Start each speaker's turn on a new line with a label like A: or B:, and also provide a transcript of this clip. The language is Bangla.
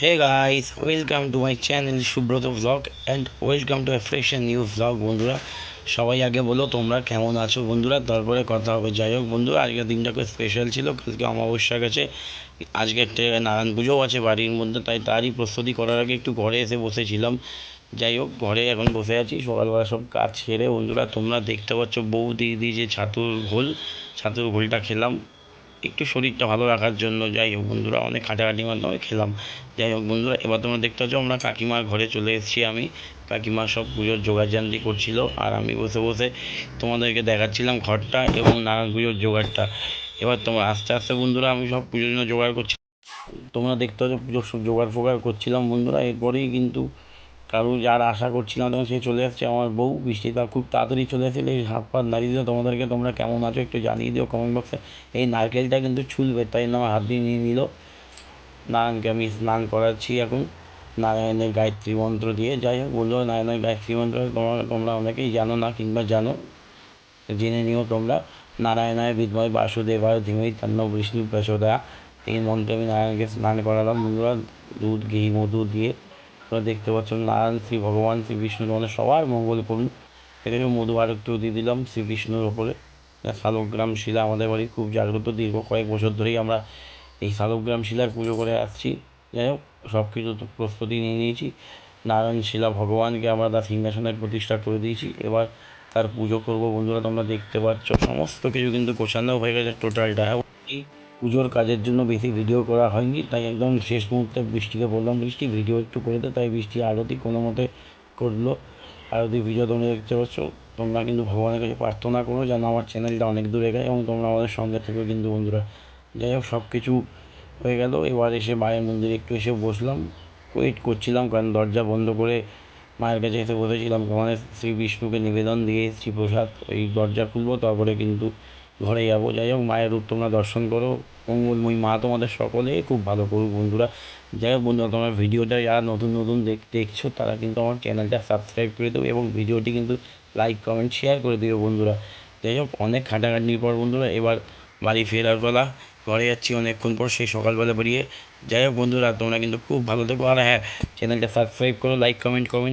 A: Hey guys, welcome to my channel Subrata vlog and welcome to a fresh and new vlog বন্ধুরা। সবাই আগে বলো তোমরা কেমন আছো বন্ধুরা? তারপরে কথা হবে। যাই হোক বন্ধুরা আজকের দিনটা খুব স্পেশাল ছিল কালকে অমাবস্যা গেছে। আজকে একটা নারায়ণ পুজোও আছে বাড়ির মধ্যে তাই তারই প্রস্তুতি করার আগে একটু ঘরে এসে বসেছিলাম। যাই হোক ঘরে এখন বসে আছি সকালবেলা সব কাজ সেরে। বন্ধুরা তোমরা দেখতে পাচ্ছ বউ দিয়ে যে ছাতুর ঘোল ছাতুর ঘোলটা খেলাম। একটু শরীরটা ভালো রাখার জন্য যাই হোক বন্ধুরা, অনেক খাটাখাটির মাধ্যমে খেলাম। যাই হোক বন্ধুরা, এবার তোমরা দেখতে পাচ্ছ আমরা কাকিমার ঘরে চলে এসেছি আমি। কাকিমা সব পুজোর জোগাড়জান্তি করছিল আর আমি বসে বসে তোমাদেরকে দেখাচ্ছিলাম ঘরটা এবং নারায়ণ পুজোর জোগাড়টা। এবার তোমরা আস্তে আস্তে বন্ধুরা আমি সব পুজোর জন্য জোগাড় করছি। তোমরা দেখতে পাচ্ছ পুজোর সব জোগাড় ফোগাড় করছিলাম বন্ধুরা, এরপরেই কিন্তু কারও যার আশা করছিলাম তখন সে চলে আসছে আমার বউ বৃষ্টিটা খুব তাড়াতাড়ি চলে আসলে এই হাত পাত নাড়িয়ে দিও, তোমাদেরকে তোমরা কেমন আছো একটু জানিয়ে দিও কমেন্ট বক্সে এই নারকেলটা কিন্তু ছুলবে, তাই জন্য আমার হাত দিয়ে নিয়ে নিল। নারায়ণকে আমি স্নান করাচ্ছি এখন, নারায়ণের গায়ত্রী মন্ত্র দিয়ে। যাই হোক, বলল, নারায়ণের গায়ত্রী মন্ত্র তোমরা তোমরা অনেকেই জানো না কিংবা জানো, জেনে নিও তোমরা। নারায়ণায় বিদ্ময় বাসুদেবায় ধীমহি তন্ন, বিষ্ণু প্রচোদয়া এই মন্ত্রে আমি নারায়ণকে স্নান করালাম। বন্ধুরা, দুধ, ঘি, মধু দিয়ে তোমরা দেখতে পাচ্ছ নারায়ণ শ্রী ভগবান, শ্রী বিষ্ণু তোমাদের সবার মঙ্গল করুন। এটাকে মধু আর একটু দিয়ে দিলাম শ্রী বিষ্ণুর ওপরে। শালগ্রাম শিলা আমাদের বাড়ি খুব জাগ্রত, দীর্ঘ কয়েক বছর ধরেই আমরা এই শালগ্রাম শিলার পুজো করে আসছি। যাই হোক সব কিছু তো প্রস্তুতি নিয়ে নিয়েছি। নারায়ণ শিলা ভগবানকে আমরা তার সিংহাসনের প্রতিষ্ঠা করে দিয়েছি। এবার তার পুজো করব। বন্ধুরা, তোমরা দেখতে পাচ্ছ, সমস্ত কিছু কিন্তু গোছানো হয়ে গেছে টোটালটা। এই পুজোর কাজের জন্য বেশি ভিডিও করা হয়নি, তাই একদম শেষ মুহূর্তে বৃষ্টিকে বললাম, বৃষ্টি ভিডিও একটু করে দে, তাই বৃষ্টি আরতি কোনো মতে করল। আরতি ভিডিও তোমরা দেখতে পাচ্ছ, তোমরা কিন্তু ভগবানের কাছে প্রার্থনা করো যেন আমার চ্যানেলটা অনেক দূরে যায় এবং তোমরা আমাদের সঙ্গে থেকো কিন্তু বন্ধুরা। যাই হোক সব কিছু হয়ে গেল, এবার এসে মায়ের মন্দিরে একটু এসে বসলাম ওয়েট করছিলাম কারণ দরজা বন্ধ করে মায়ের কাছে এসে বসেছিলাম। ওখানে শ্রী বিষ্ণুকে নিবেদন দিয়ে এসেছি প্রসাদ ওই দরজা খুলবো তারপরে কিন্তু ঘরে যাব, যাই হোক, মায়ের রূপ তোমরা দর্শন করো। মঙ্গলময়ী মা তোমাদের সকলে খুব ভালো করুক বন্ধুরা। যাই হোক বন্ধুরা, তোমরা ভিডিওটা যারা নতুন নতুন দেখ দেখছ, তারা কিন্তু আমার চ্যানেলটা সাবস্ক্রাইব করে দেবো এবং ভিডিওটি কিন্তু লাইক কমেন্ট শেয়ার করে দিও বন্ধুরা। যাই হোক, অনেক খাটাখাটনির পর বন্ধুরা, এবার বাড়ি ফেরার বেলা ঘরে যাচ্ছি অনেকক্ষণ পর, সেই সকালবেলা বেরিয়ে। যাই হোক বন্ধুরা, তোমরা কিন্তু খুব ভালো থেকো। আর হ্যাঁ চ্যানেলটা সাবস্ক্রাইব করো লাইক কমেন্ট কমেন্ট